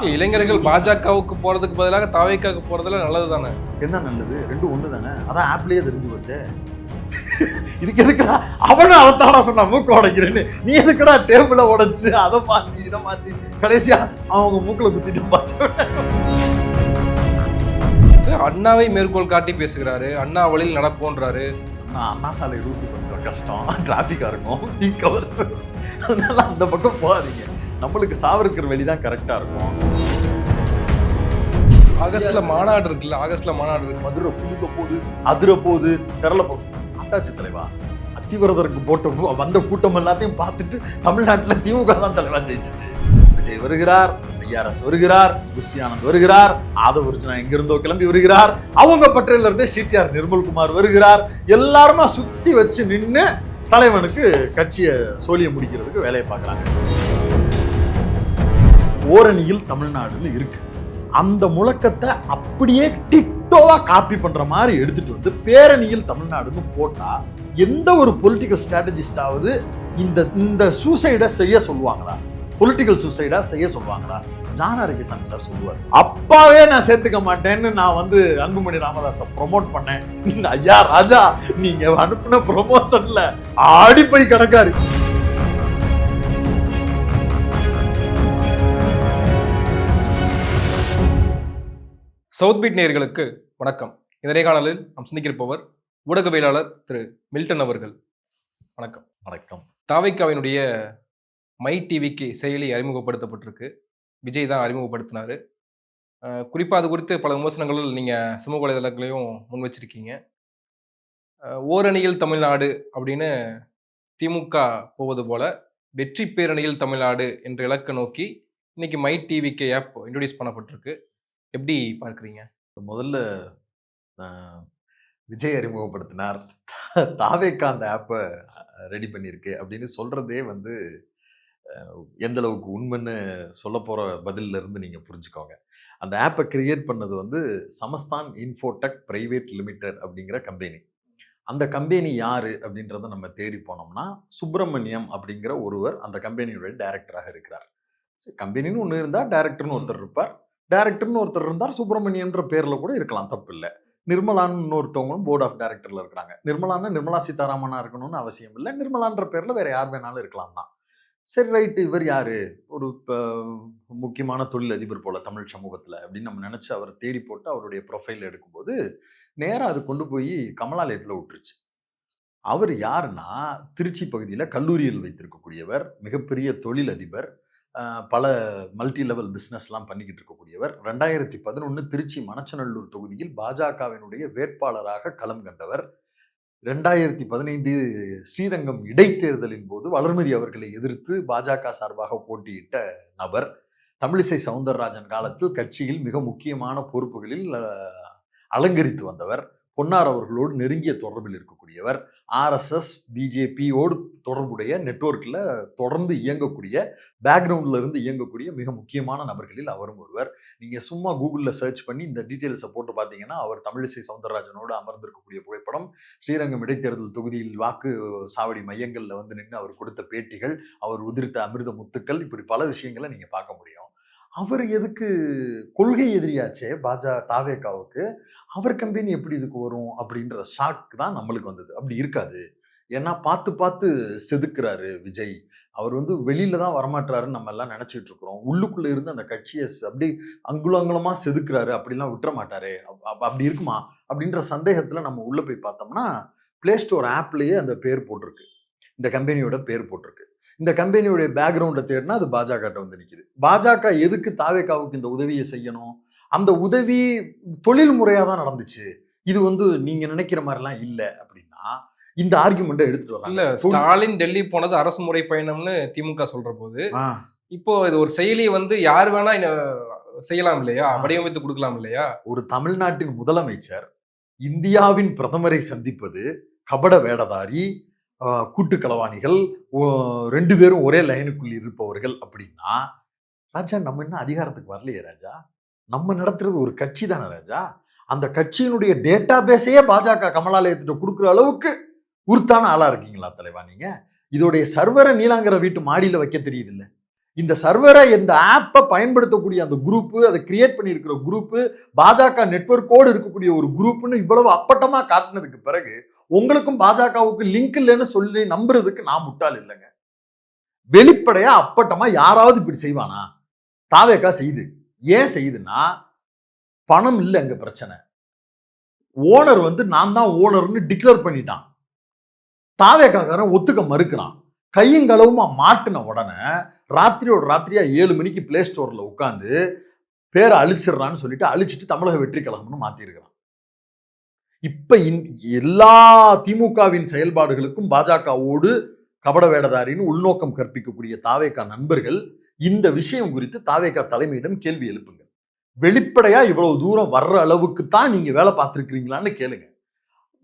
இளைஞர்கள் பாஜகவுக்கு போறதுக்கு பதிலாக தாவேக்காவுக்கு போறதுல நல்லது தானே என்ன நல்லது? ரெண்டும் ஒண்ணு தானே அதான் ஆப்லயே தெரிஞ்சு போச்சே. இதுக்கு எதுக்குடா? அவனும் அவத்தாடா சொன்னா மூக்க உடைக்கிறேன்னு. நீ எதுக்குடா டேபிள உடைச்சு அதை மாத்தி இதை மாத்தி? கடைசியா அவங்க மூக்குல குத்திட்டு பஸ். அண்ணாவை மேற்கோள் காட்டி பேசுகிறாரு. அண்ணா வழியில் நடப்போன்றாரு. நான் அண்ணா சாலை ரூட்டு கொஞ்சம் கஷ்டம். டிராஃபிக்கா இருக்கும். பீக் ஹவர்ஸ் அதனால அந்த பக்கம் போகாதீங்க. நம்மளுக்கு சாவருக்கிற வழி தான் கரெக்டா இருக்கும். ஆகஸ்ட்ல மாநாடு இருக்குல்ல ஆகஸ்ட்ல மாநாடு இருக்கு. மதுரை புதுக்க போகுது. அதிர போகுது திரள போகுது. அட்டாச்சு தலைவா அத்திவரதருக்கு போட்ட வந்த கூட்டம் எல்லாத்தையும் பார்த்துட்டு தமிழ்நாட்டுல திமுக தான் தலைவா ஜெயிச்சிச்சு. விஜய் வருகிறார் ஐஆர்எஸ் வருகிறார் புஷி ஆனந்த் வருகிறார் ஆதவ அர்ஜுனா எங்கிருந்தோ கிளம்பி வருகிறார். அவங்க பட்டியல இருந்தே சிடிஆர் நிர்மல்குமார் வருகிறார். எல்லாருமா சுத்தி வச்சு நின்னு தலைவனுக்கு கட்சியை சோழிய முடிக்கிறதுக்கு வேலையை பார்க்கறாங்க. ஓரணியில் தமிழ்நாடுன்னு இருக்கு. அந்த முழக்கத்தை அப்படியே டிட்டோவா காப்பி பண்ற மாதிரி எடுத்துட்டு வந்து பேரணியில் தமிழ்நாடுன்னு போட்டா எந்த ஒரு பொலிட்டிக்கல் ஸ்ட்ராட்டஜிஸ்டாவது இந்த இந்த சூசைடை செய்ய சொல்லுவாங்களா? பொலிட்டிக்கல் சூசைடா செய்ய சொல்லுவாங்களா? ஜானாரி சார் சொல்லுவார் அப்பாவே நான் சேர்த்துக்க மாட்டேன்னு நான் வந்து அன்புமணி ராமதாஸை ப்ரொமோட் பண்ணேன். ஐயா ராஜா நீங்க அனுப்பின ப்ரொமோஷன்ல ஆடி போய் கிடக்காரு சவுத் பீட் நேயர்களுக்கு வணக்கம். இந்த நேர்காணலில் நாம் சந்திக்கிருப்பவர் ஊடகவியலாளர் திரு மில்டன் அவர்கள். வணக்கம். வணக்கம். தாவைக்காவினுடைய மை டிவிக்கு செயலி அறிமுகப்படுத்தப்பட்டிருக்கு. விஜய் தான் அறிமுகப்படுத்தினாரு. அஹ் குறிப்பா அது குறித்து பல விமர்சனங்கள் நீங்க சமூக வலைதளங்களையும் முன் வச்சிருக்கீங்க ஓரணியில் தமிழ்நாடு அப்படின்னு திமுக போவது போல வெற்றி பேரணியில் தமிழ்நாடு என்ற இலக்கை நோக்கி இன்னைக்கு மை டிவிக்கு ஆப் இன்ட்ரடியூஸ் பண்ணப்பட்டிருக்கு. எப்படி பார்க்குறீங்க? முதல்ல விஜய் அறிமுகப்படுத்தினார். தாவேக்கா அந்த ஆப்பை ரெடி பண்ணியிருக்கு. அப்படின்னு சொல்றதே வந்து எந்த அளவுக்கு உண்மைன்னு சொல்ல போற பதில்ல இருந்து நீங்க புரிஞ்சுக்கோங்க. அந்த ஆப்பை கிரியேட் பண்ணது வந்து சமஸ்தான் இன்ஃபோடெக் பிரைவேட் லிமிடெட் அப்படிங்கிற கம்பெனி. அந்த கம்பெனி யாரு அப்படின்றத நம்ம தேடி போனோம்னா சுப்பிரமணியம் அப்படிங்கிற ஒருவர் அந்த கம்பெனியுடைய டைரக்டராக இருக்கிறார். சரி கம்பெனின்னு ஒன்று இருந்தால் டைரக்டர்னு ஒருத்தர் இருப்பார். டைரக்டர்னு ஒருத்தர் இருந்தார். சுப்பிரமணியன்ற பேரில் கூட இருக்கலாம் தப்பு இல்லை நிர்மலான்னு இன்னொருத்தவங்களும் போர்ட் ஆஃப் டைரக்டர்ல இருக்கிறாங்க. நிர்மலான்னு நிர்மலா சீதாராமனா இருக்கணும்னு அவசியம் இல்லை. நிர்மலான்ற பேரில் வேற யார் வேணாலும் இருக்கலாம் தான். சரி ரைட்டு இவர் யார்? ஒரு முக்கியமான தொழில் அதிபர் போல தமிழ் சமூகத்தில் அப்படின்னு நம்ம நினச்சி அவரை தேடி போட்டு அவருடைய ப்ரொஃபைல் எடுக்கும்போது நேராக அது கொண்டு போய் கமலாலயத்தில் விட்டுருச்சு. அவர் யாருன்னா திருச்சி பகுதியில் கல்லூரியில் வைத்திருக்கக்கூடியவர் மிகப்பெரிய தொழில் அதிபர் பல மல்டி லெவல் பிஸ்னஸ்லாம் பண்ணிக்கிட்டு இருக்கக்கூடியவர். ரெண்டாயிரத்தி பதினொன்று திருச்சி மணச்சநல்லூர் தொகுதியில் பாஜகவினுடைய வேட்பாளராக களம் கண்டவர். ரெண்டாயிரத்தி பதினைந்து ஸ்ரீரங்கம் இடைத்தேர்தலின் போது வளர்மதி அவர்களை எதிர்த்து பாஜக சார்பாக போட்டியிட்ட நபர். தமிழிசை சவுந்தரராஜன் காலத்தில் கட்சியில் மிக முக்கியமான பொறுப்புகளில் அலங்கரித்து வந்தவர். பொன்னார் அவர்களோடு நெருங்கிய தொடர்பில் இருக்கக்கூடியவர். ஆர்எஸ்எஸ் பிஜேபியோடு தொடர்புடைய நெட்வொர்க்கில் தொடர்ந்து இயங்கக்கூடிய பேக்ரவுண்டில் இருந்து இயங்கக்கூடிய மிக முக்கியமான நபர்களில் அவரும் ஒருவர். நீங்கள் சும்மா கூகுளில் சர்ச் பண்ணி இந்த டீட்டெயில்ஸை போட்டு பார்த்தீங்கன்னா அவர் தமிழிசை சவுந்தரராஜனோடு அமர்ந்திருக்கக்கூடிய புகைப்படம் ஸ்ரீரங்கம் இடைத்தேர்தல் தொகுதியில் வாக்கு சாவடி மையங்களில் வந்து நின்று அவர் கொடுத்த பேட்டிகள் அவர் உதிர்த்த அமிர்த முத்துக்கள் இப்படி பல விஷயங்களை நீங்கள் பார்க்க முடியும். அவர் எதுக்கு கொள்கை எதிரியாச்சே பாஜக தாவேக்காவுக்கு? அவர் கம்பெனி எப்படி இதுக்கு வரும் அப்படின்ற ஷாக் தான் நம்மளுக்கு வந்தது. அப்படி இருக்காது. ஏன்னா பார்த்து பார்த்து செதுக்குறாரு விஜய். அவர் வந்து வெளியில தான் வரமாட்டாருன்னு நம்ம எல்லாம் நினைச்சிட்டு இருக்கிறோம். உள்ளுக்குள்ள இருந்து அந்த கட்சியை அப்படி அங்குலங்குலமா செதுக்குறாரு. அப்படிலாம் விட்டுற மாட்டாரு அப்படி இருக்குமா? அப்படின்ற சந்தேகத்துல நம்ம உள்ள போய் பார்த்தோம்னா பிளே ஸ்டோர் ஆப்லயே அந்த பேர் போட்டிருக்கு. இந்த கம்பெனியோட பேர் போட்டிருக்கு. இந்த கம்பெனியோட பேக்ரவுண்டை தேடினா அது பாஜக வந்து நிக்குது. பாஜக எதுக்கு தாவேக்காவுக்கு இந்த உதவியை செய்யணும்? அந்த உதவி தொழில் முறையாக தான் நடந்துச்சு. இது வந்து நீங்க நினைக்கிற மாதிரிலாம் இல்லை அப்படின்னா இந்த ஆர்குமெண்ட்டை எடுத்துட்டு இல்ல வராங்க ஸ்டாலின் டெல்லி போனது அரசு முறை பயணம்னு திமுக சொல்ற போது இப்போ இது ஒரு செயலி வந்து யார் வேணா செய்யலாம் இல்லையா. வடிவமைத்து கொடுக்கலாம் இல்லையா? ஒரு தமிழ்நாட்டின் முதலமைச்சர் இந்தியாவின் பிரதமரை சந்திப்பது கபட வேடதாரி கூட்டு களவாணிகள் ரெண்டு பேரும் ஒரே லைனுக்குள் இருப்பவர்கள் அப்படின்னா ராஜா நம்ம இன்னும் அதிகாரத்துக்கு வரலையே ராஜா? நம்ம நடத்துறது ஒரு கட்சி தானே ராஜா? அந்த கட்சியினுடைய டேட்டா பேஸையே பாஜக கமலாலயத்திட்ட கொடுக்குற அளவுக்கு உருத்தான ஆளாக இருக்கீங்களா தலைவா நீங்கள் இதோடைய சர்வரை நீலாங்கிற வீட்டு மாடியில் வைக்க தெரியுது இல்லை இந்த சர்வரை இந்த ஆப்பை பயன்படுத்தக்கூடிய அந்த குரூப்பு அதை கிரியேட் பண்ணியிருக்கிற குரூப்பு பாஜக நெட்வொர்க்கோடு இருக்கக்கூடிய ஒரு குரூப்புன்னு இவ்வளவு அப்பட்டமாக காட்டினதுக்கு பிறகு உங்களுக்கும் பாஜகவுக்கு லிங்க் இல்லைன்னு சொல்லி நம்புறதுக்கு நான் முட்டாள் இல்லைங்க. வெளிப்படையா அப்பட்டமா யாராவது இப்படி செய்வானா? தாவேக்கா செய்யுது ஏன் செய்யுதுன்னா பணம் இல்லை அங்க பிரச்சனை. ஓனர் வந்து நான் தான் ஓனர்னு டிக்ளேர் பண்ணிட்டான். தாவேக்காக்காரன் ஒத்துக்க மறுக்கிறான். கையும் களவுமா மாட்டின உடனே ராத்திரியோட ராத்திரியா ஏழு மணிக்கு பிளே ஸ்டோர்ல உட்காந்து பேரை அழிச்சிடுறான்னு சொல்லிட்டு அழிச்சிட்டு தமிழக வெற்றி கழகம்னு மாத்திருக்கிறான். இப்ப இந்- எல்லா திமுகவின் செயல்பாடுகளுக்கும் பாஜகவோடு கபட வேடதாரின்னு உள்நோக்கம் கற்பிக்கக்கூடிய தாவேக்கா நண்பர்கள் இந்த விஷயம் குறித்து தாவேக்கா தலைமையிடம் கேள்வி எழுப்புங்க வெளிப்படையா இவ்வளவு தூரம் வர்ற அளவுக்கு தான் நீங்க வேலை பார்த்துருக்கிறீங்களான்னு கேளுங்க.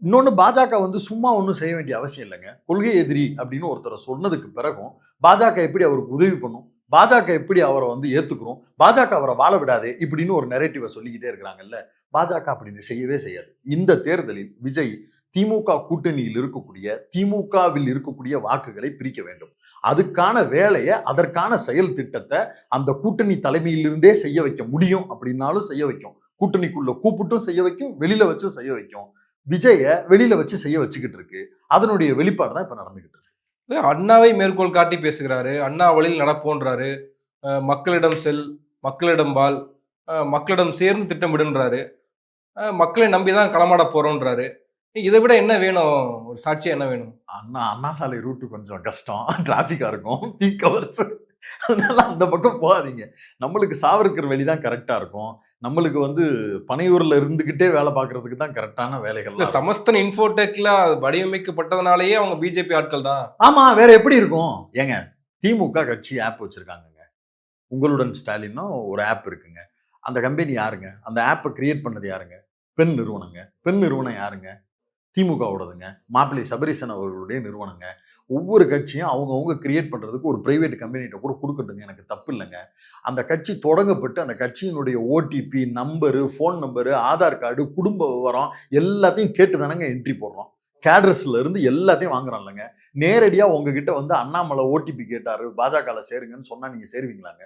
இன்னொன்று பாஜக வந்து சும்மா ஒன்றும் செய்ய வேண்டிய அவசியம் இல்லைங்க. கொள்கை எதிரி அப்படின்னு ஒருத்தரை சொன்னதுக்கு பிறகும் பாஜக எப்படி அவருக்கு உதவி பண்ணும்? பாஜக எப்படி அவரை வந்து ஏத்துக்கிறோம்? பாஜக அவரை வாழ விடாதே இப்படின்னு ஒரு நெரேட்டிவை சொல்லிக்கிட்டே இருக்கிறாங்கல்ல. பாஜக அப்படின்னு செய்யவே செய்யாது. இந்த தேர்தலில் விஜய் திமுக கூட்டணியில் இருக்கக்கூடிய திமுகவில் இருக்கக்கூடிய வாக்குகளை பிரிக்க வேண்டும். அதுக்கான வேலையை அதற்கான செயல் திட்டத்தை அந்த கூட்டணி தலைமையிலிருந்தே செய்ய வைக்க முடியும் அப்படின்னாலும் செய்ய வைக்கும். கூட்டணிக்குள்ள கூப்பிட்டும் செய்ய வைக்கும் வெளியில வச்சும் செய்ய வைக்கும். விஜய வெளியில வச்சு செய்ய வச்சுக்கிட்டு இருக்கு. அதனுடைய வெளிப்பாடு தான் இப்ப நடந்துகிட்டு இருக்கு. அண்ணாவை மேற்கோள் காட்டி பேசுகிறாரு. அண்ணா வழியில் நடப்போன்றாரு. மக்களிடம் செல் மக்களிடம் வாழ் மக்களிடம் சேர்ந்து திட்டமிடுன்றாரு. மக்களை நம்பி தான் களமாட போறோன்றாரு. இதை விட என்ன வேணும்? ஒரு சாட்சியாக என்ன வேணும்? அண்ணா அண்ணா சாலை ரூட்டு கொஞ்சம் கஷ்டம். டிராஃபிக்காக இருக்கும். பீக் ஹவர்ஸ் அதனால அந்த பக்கம் போகாதீங்க. நம்மளுக்கு சாவர்கர் வெளி தான் கரெக்டா இருக்கும். நம்மளுக்கு வந்து பனையூர்ல இருந்துகிட்டே வேலை பார்க்கறதுக்கு தான் கரெக்டான இல்ல வேலைகள் சமஸ்தன் இன்ஃபோடெக்ல வடிவமைக்கப்பட்டதுனாலேயே அவங்க பிஜேபி ஆட்கள் தான். ஆமா வேற எப்படி இருக்கும்? ஏங்க திமுக கட்சி ஆப் வச்சிருக்காங்கங்க. உங்களுடன் ஸ்டாலினும் ஒரு ஆப் இருக்குங்க. அந்த கம்பெனி யாருங்க? அந்த ஆப்பை கிரியேட் பண்ணது யாருங்க? பெண் நிறுவனங்க. பெண் நிறுவனம் யாருங்க? திமுகவோடதுங்க மாப்பிள்ளை சபரிசன் அவர்களுடைய நிறுவனங்க. ஒவ்வொரு கட்சியும் அவங்கவுங்க கிரியேட் பண்ணுறதுக்கு ஒரு ப்ரைவேட் கம்பெனிகிட்ட கூட கொடுக்கட்டுங்க எனக்கு தப்பு இல்லைங்க. அந்த கட்சி தொடங்கப்பட்டு அந்த கட்சியினுடைய OTP number phone number Aadhaar card குடும்ப விவரம் எல்லாத்தையும் கேட்டு தானங்க என்ட்ரி போடுறோம். கேட்ரஸ்ல இருந்து எல்லாத்தையும் வாங்குறோம் இல்லைங்க. நேரடியாக உங்ககிட்ட வந்து அண்ணாமலை ஓடிபி கேட்டாரு பாஜகவில் சேருங்கன்னு சொன்னா நீங்க சேருவீங்களாங்க?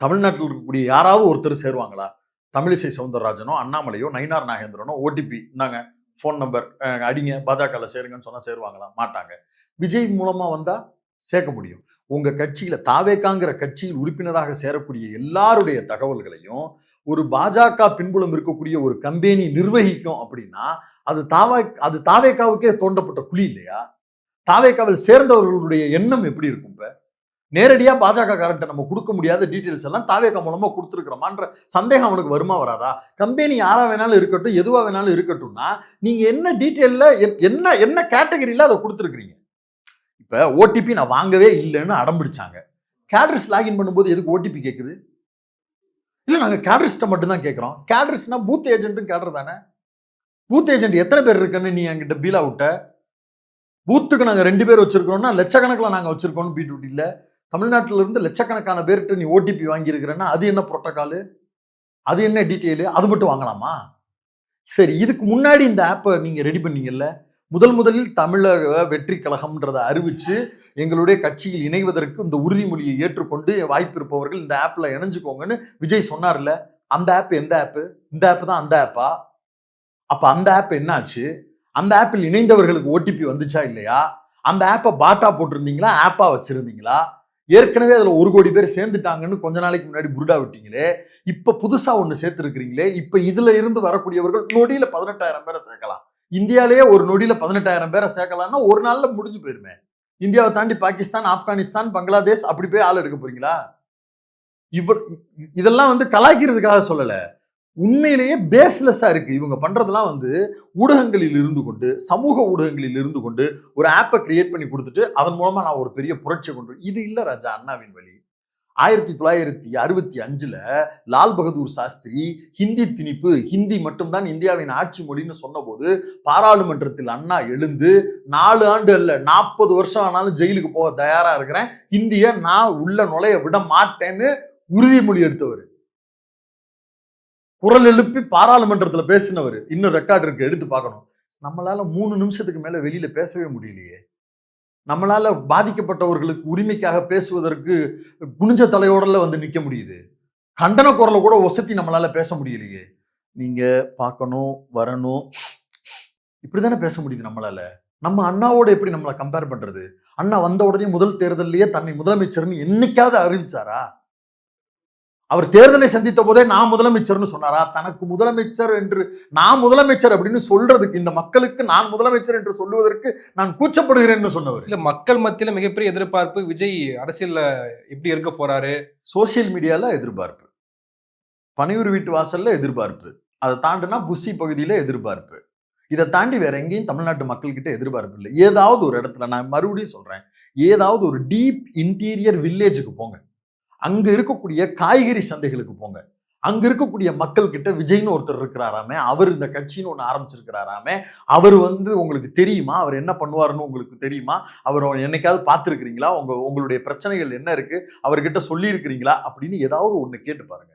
தமிழ்நாட்டில் இருக்கக்கூடிய யாராவது ஒருத்தர் சேருவாங்களா? தமிழிசை சவுந்தரராஜனோ அண்ணாமலையோ நயினார் நாகேந்திரனோ ஓடிபி இந்தாங்க ஃபோன் நம்பர் அடிங்க பாஜகவில் சேருங்கன்னு சொன்னால் சேருவாங்களா? மாட்டாங்க. விஜய் மூலமா வந்தால் சேர்க்க முடியும். உங்க கட்சியில தாவேக்காங்கிற கட்சியில் உறுப்பினராக சேரக்கூடிய எல்லாருடைய தகவல்களையும் ஒரு பாஜக பின்புலம் இருக்கக்கூடிய ஒரு கம்பெனி நிர்வகிக்கும் அப்படின்னா அது தாவா அது தாவேக்காவுக்கே தோண்டப்பட்ட குழி இல்லையா? தாவேக்காவில் சேர்ந்தவர்களுடைய எண்ணம் எப்படி இருக்கும் இப்போ? நேரடியா பாஜக காரன்ட்ட நம்ம கொடுக்க முடியாத டீட்டெயில்ஸ் எல்லாம் தாவேக்கா மூலமா கொடுத்துருக்குறோமான்ற சந்தேகம் அவனுக்கு வருமா வராதா? கம்பெனி யாராக வேணாலும் இருக்கட்டும் எதுவாக வேணாலும் இருக்கட்டும்னா நீங்க என்ன டீட்டெயிலில் என்ன என்ன கேட்டகரியில அதை கொடுத்துருக்குறீங்க? இப்போ ஓடிபி நான் வாங்கவே இல்லைன்னு அடம்பிடிச்சாங்க. கேட்ரஸ் லாகின் பண்ணும்போது எதுக்கு ஓடிபி கேட்குது இல்லை நாங்கள் கேட்ரஸ்ட்டை மட்டும்தான் கேட்குறோம் கேட்கிறோம் கேட்ரஸ்னா பூத் ஏஜென்ட்டும் கேட்ரு தானே? பூத் ஏஜென்ட் எத்தனை பேர் இருக்குன்னு நீ என்கிட்ட பீல் அவுட்ட பூத்துக்கு நாங்கள் ரெண்டு பேர் வச்சுருக்கிறோம்னா லட்சக்கணக்கில் நாங்கள் வச்சுருக்கோம்னு பி இல்ல. தமிழ்நாட்டில இருந்து லட்சக்கணக்கான பேர்கிட்ட நீ ஓடிபி வாங்கியிருக்கிறேன்னா அது என்ன ப்ரோட்டோக்காலு அது என்ன டீட்டெயிலு அது மட்டும் வாங்கலாமா? சரி இதுக்கு முன்னாடி இந்த ஆப்பை நீங்கள் ரெடி பண்ணீங்கல்ல முதல் முதலில் தமிழக வெற்றி கழகம்ன்றதை அறிவித்து எங்களுடைய கட்சியில் இணைவதற்கு இந்த உறுதிமொழியை ஏற்றுக்கொண்டு வாய்ப்பு இருப்பவர்கள் இந்த ஆப்ல இணைஞ்சுக்கோங்கன்னு விஜய் சொன்னார்ல. அந்த ஆப் எந்த ஆப்பு இந்த ஆப் தான் அந்த ஆப்பா அப்போ அந்த ஆப் என்னாச்சு? அந்த ஆப்பில் இணைந்தவர்களுக்கு ஓடிபி வந்துச்சா இல்லையா? அந்த ஆப்பை பாட்டா போட்டிருந்தீங்களா? ஆப்பா வச்சிருந்தீங்களா? ஏற்கனவே அதுல ஒரு கோடி பேர் சேர்ந்துட்டாங்கன்னு கொஞ்ச நாளைக்கு முன்னாடி புருடா விட்டீங்களே. இப்போ புதுசா ஒன்று சேர்த்துருக்கிறீங்களே. இப்ப இதுல இருந்து வரக்கூடியவர்கள் நொடியில் பதினெட்டாயிரம் பேரை சேர்க்கலாம். இந்தியாலேயே ஒரு நொடியில பதினெட்டாயிரம் பேரை சேர்க்கலாம்னா ஒரு நாளில் முடிஞ்சு போயிருமே. இந்தியாவை தாண்டி பாகிஸ்தான் ஆப்கானிஸ்தான் பங்களாதேஷ் அப்படி போய் ஆள் எடுக்க போறீங்களா? இவர் இதெல்லாம் வந்து கலாய்க்கிறதுக்காக சொல்லலை. உண்மையிலேயே பேஸ்லெஸ்ஸா இருக்கு. இவங்க பண்றதெல்லாம் வந்து ஊடகங்களில் இருந்து கொண்டு சமூக ஊடகங்களில் இருந்து கொண்டு ஒரு ஆப்பை கிரியேட் பண்ணி கொடுத்துட்டு அதன் மூலமா நான் ஒரு பெரிய புரட்சியை கொண்டு இது இல்லை ராஜா அண்ணாவின் வழி. ஆயிரத்தி தொள்ளாயிரத்தி அறுபத்தி அஞ்சுல லால் பகதூர் சாஸ்திரி ஹிந்தி திணிப்பு ஹிந்தி மட்டும்தான் இந்தியாவின் ஆட்சி மொழின்னு சொன்னபோது பாராளுமன்றத்தில் அண்ணா எழுந்து நாலு ஆண்டு அல்ல நாற்பது வருஷம் ஆனாலும் ஜெயிலுக்கு போக தயாரா இருக்கிறேன் இந்திய நான் உள்ள நுழைய விட மாட்டேன்னு உறுதிமொழி எடுத்தவர். குரல் எழுப்பி பாராளுமன்றத்தில் பேசினவர். இன்னும் ரெக்கார்டு இருக்கு எடுத்து பார்க்கணும். நம்மளால மூணு நிமிஷத்துக்கு மேலே வெளியில பேசவே முடியலையே. நம்மளால் பாதிக்கப்பட்டவர்களுக்கு உரிமைக்காக பேசுவதற்கு குனிஞ்ச தலையோடல வந்து நிற்க முடியுது. கண்டன குரலை கூட ஒசத்தி நம்மளால பேச முடியலையே. நீங்கள் பார்க்கணும் வரணும். இப்படிதானே பேச முடியுது நம்மளால. நம்ம அண்ணாவோட எப்படி நம்மளை கம்பேர் பண்ணுறது அண்ணா வந்த உடனே முதல் தேர்தலையே தன்னை முதலமைச்சர்னு என்னைக்காவது அறிவிச்சாரா? அவர் தேர்தலை சந்தித்த போதே நான் முதலமைச்சர்னு சொன்னாரா? தனக்கு முதலமைச்சர் என்று நான் முதலமைச்சர் அப்படின்னு சொல்றதுக்கு இந்த மக்களுக்கு நான் முதலமைச்சர் என்று சொல்லுவதற்கு நான் கூச்சப்படுகிறேன்னு சொன்னவர். இல்ல மக்கள் மத்தியில மிகப்பெரிய எதிர்பார்ப்பு விஜய் அரசியல்ல எப்படி இருக்க போறாரு? சோசியல் மீடியால எதிர்பார்ப்பு. பனையூர் வீட்டு வாசல்ல எதிர்பார்ப்பு. அதை தாண்டினா புஸ்ஸி பகுதியில எதிர்பார்ப்பு. இதை தாண்டி வேற எங்கேயும் தமிழ்நாட்டு மக்கள்கிட்ட எதிர்பார்ப்பு இல்லை. ஏதாவது ஒரு இடத்துல நான் மறுபடியும் சொல்றேன். ஏதாவது ஒரு டீப் இன்டீரியர் வில்லேஜுக்கு போங்க. அங்கே இருக்கக்கூடிய காய்கறி சந்தைகளுக்கு போங்க. அங்க இருக்கக்கூடிய மக்கள் கிட்ட விஜய்னு ஒருத்தர் இருக்கிறாராமே அவர் இந்த கட்சின்னு ஒன்று ஆரம்பிச்சிருக்கிறாராமே அவர் வந்து உங்களுக்கு தெரியுமா? அவர் என்ன பண்ணுவாருன்னு உங்களுக்கு தெரியுமா? அவர் என்னைக்காவது பார்த்துருக்கிறீங்களா? உங்க உங்களுடைய பிரச்சனைகள் என்ன இருக்கு? அவர்கிட்ட சொல்லியிருக்கிறீங்களா? அப்படின்னு ஏதாவது ஒன்று கேட்டு பாருங்க.